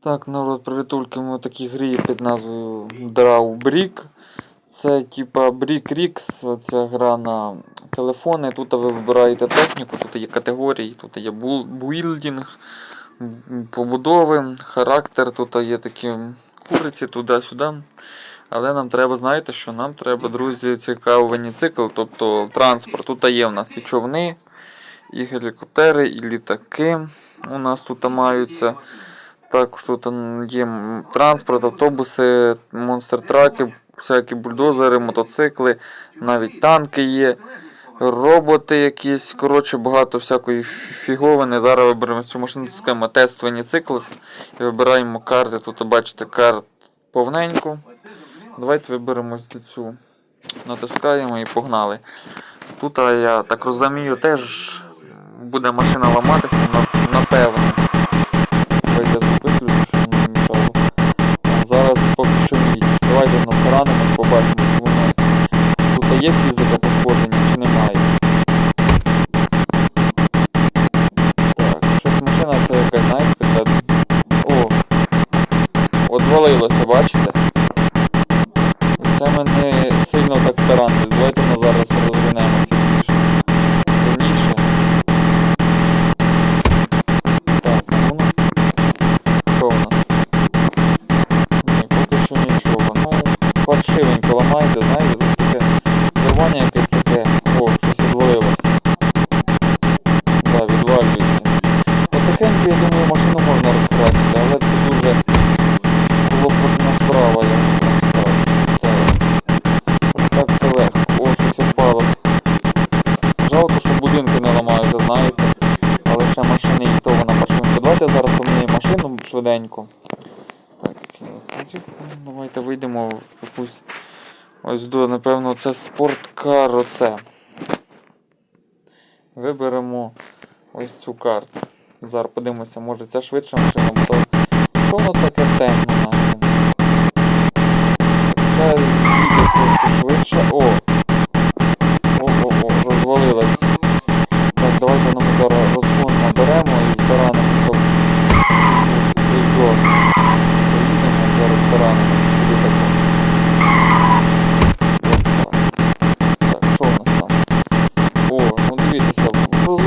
Так, народ, привітульки ми у такій грі під назвою Draw Brick. Це типа Brick Rix, оця гра на телефони. Тут ви вибираєте техніку, тут є категорії, тут є буілдинг, побудови, характер, тут є такі куриці туди-сюди. Але нам треба, знаєте, що нам треба, друзі, цікавий цикл, тобто транспорт. Тут є в нас і човни, і гелікоптери, і літаки. У нас тут маються. Також тут є транспорт, автобуси, монстр-траки, всякі бульдозери, мотоцикли, навіть танки є, роботи якісь. Коротше, багато всякої фіговини. Зараз виберемо цю машину, скажімо, тестовані циклус і вибираємо карти. Тут бачите карт повненько. Давайте виберемо цю. Натискаємо і погнали. Тут, я так розумію, теж буде машина ламатися, напевно. Давайте виключу, мішало. А Зараз поки що ні. Давайте нам таранимось, побачимо, чи воно. Тут є фізика пошкодження чи немає. Так, щось машина це якась, знаєте, така. О! Одвалилося, бачите? Це ми не сильно так стараємось. Давайте ми зараз розвернемося Давайте зараз поміняємо машину швиденько. Так, е, давайте вийдемо в якусь. Ось до, напевно, це спорткар оце. Виберемо ось цю карту. Зараз подивимося, може це швидше машина, бо. Що воно таке нахрен? Це їде трошки швидше. О! О-о-о, розвалилась. Так, давайте ну, ми зараз розгон наберемо і таранимося.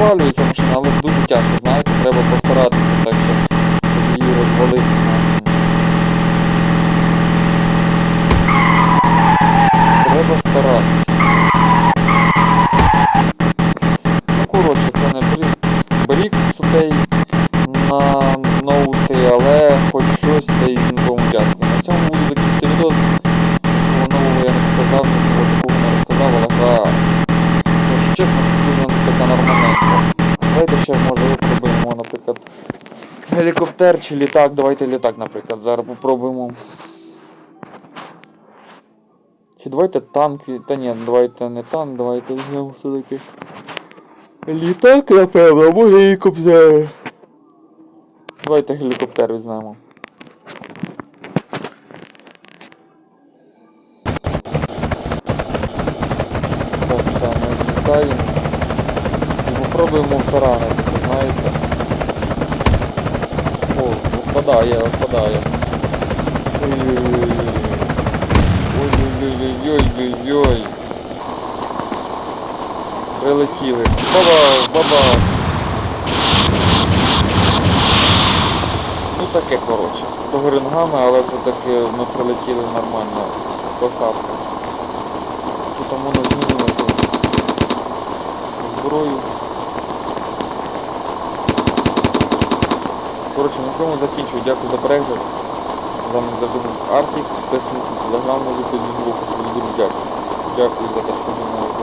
Розвалюється але дуже тяжко, знаєте, треба постаратися, так що її розвалити. Треба старатися. Ну, коротше, це не брік. Брік цей на ноути, але хоч щось та й на тому дякую. На цьому буду закінчити відео. Нічого нового я не показав, нічого такого не розказав, але гра, якщо чесно, дуже така нормальненька. Ще може випробуємо, наприклад, гелікоптер чи літак. Давайте літак, наприклад, зараз попробуємо. Чи давайте танк, та ні, давайте не танк, давайте візьмемо все-таки. Літак, напевно, або гелікоптер. Давайте гелікоптер візьмемо. Так, все, ми літаємо. І попробуємо втаранитися, знаєте. О, впадає, впадає. Ой-ой-ой. Ой-ой-ой-ой-ой-ой. Прилетіли. Баба, баба. Ну таке, коротше. До гори ногами, але все-таки ми прилетіли нормально. Посадка. Тут можна змінювати зброю. Коротше, на цьому закінчую. Дякую за перегляд. З вами завжди був Артік. Підписуйтесь на телеграм, на дуже вдячний. Дякую за те, що мною.